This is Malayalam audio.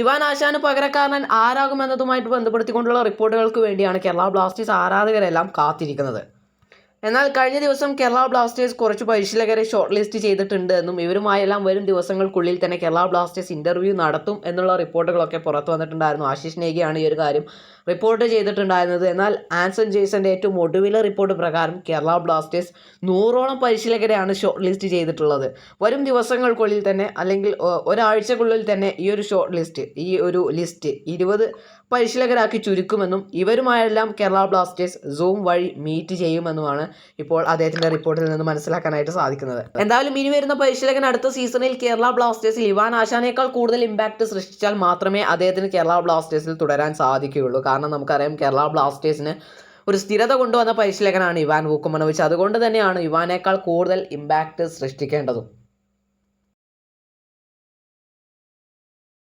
ഇവാൻ ആശാന് പകരക്കാരൻ ആരാകുമെന്നതുമായിട്ട് ബന്ധപ്പെടുത്തിക്കൊണ്ടുള്ള റിപ്പോർട്ടുകൾക്ക് വേണ്ടിയാണ് കേരള ബ്ലാസ്റ്റേഴ്സ് ആരാധകരെല്ലാം കാത്തിരിക്കുന്നത്. എന്നാൽ കഴിഞ്ഞ ദിവസം കേരള ബ്ലാസ്റ്റേഴ്സ് കുറച്ച് പരിശീലകരെ ഷോർട്ട് ലിസ്റ്റ് ചെയ്തിട്ടുണ്ട് എന്നും ഇവരുമായെല്ലാം വരും ദിവസങ്ങൾക്കുള്ളിൽ തന്നെ കേരള ബ്ലാസ്റ്റേഴ്സ് ഇന്റർവ്യൂ നടത്തും എന്നുള്ള റിപ്പോർട്ടുകളൊക്കെ പുറത്തു വന്നിട്ടുണ്ടായിരുന്നു. ആശിഷ് നേഗിയാണ് ഈ ഒരു കാര്യം റിപ്പോർട്ട് ചെയ്തിട്ടുണ്ടായിരുന്നത്. എന്നാൽ ആൻസൺ ജെയ്സന്റെ ഏറ്റവും ഒടുവിലെ റിപ്പോർട്ട് പ്രകാരം കേരള ബ്ലാസ്റ്റേഴ്സ് നൂറോളം പരിശീലകരെയാണ് ഷോർട്ട് ലിസ്റ്റ് ചെയ്തിട്ടുള്ളത്. വരും ദിവസങ്ങൾക്കുള്ളിൽ തന്നെ അല്ലെങ്കിൽ ഒരാഴ്ചക്കുള്ളിൽ തന്നെ ഈ ഒരു ഷോർട്ട് ലിസ്റ്റ് ഈ ഒരു ലിസ്റ്റ് ഇരുപത് പരിശീലകരാക്കി ചുരുക്കുമെന്നും ഇവരുമായെല്ലാം കേരള ബ്ലാസ്റ്റേഴ്സ് സൂം വഴി മീറ്റ് ചെയ്യുമെന്നുമാണ് ഇപ്പോൾ അദ്ദേഹത്തിന്റെ റിപ്പോർട്ടിൽ നിന്ന് മനസ്സിലാക്കാനായിട്ട് സാധിക്കുന്നത്. എന്തായാലും ഇനി വരുന്ന പരിശീലകൻ അടുത്ത സീസണിൽ കേരള ബ്ലാസ്റ്റേഴ്സിൽ ഇവാൻ ആശാനേക്കാൾ കൂടുതൽ ഇമ്പാക്ട് സൃഷ്ടിച്ചാൽ മാത്രമേ അദ്ദേഹത്തിന് കേരള ബ്ലാസ്റ്റേഴ്സിൽ തുടരാൻ സാധിക്കുകയുള്ളൂ. കാരണം നമുക്കറിയാം കേരള ബ്ലാസ്റ്റേഴ്സിന് ഒരു സ്ഥിരത കൊണ്ടുവന്ന പരിശീലകനാണ് ഇവാൻ വൂക്കുമനോവിച്ച് അതുകൊണ്ട് തന്നെയാണ് ഇവാനേക്കാൾ കൂടുതൽ ഇമ്പാക്റ്റ് സൃഷ്ടിക്കേണ്ടതും.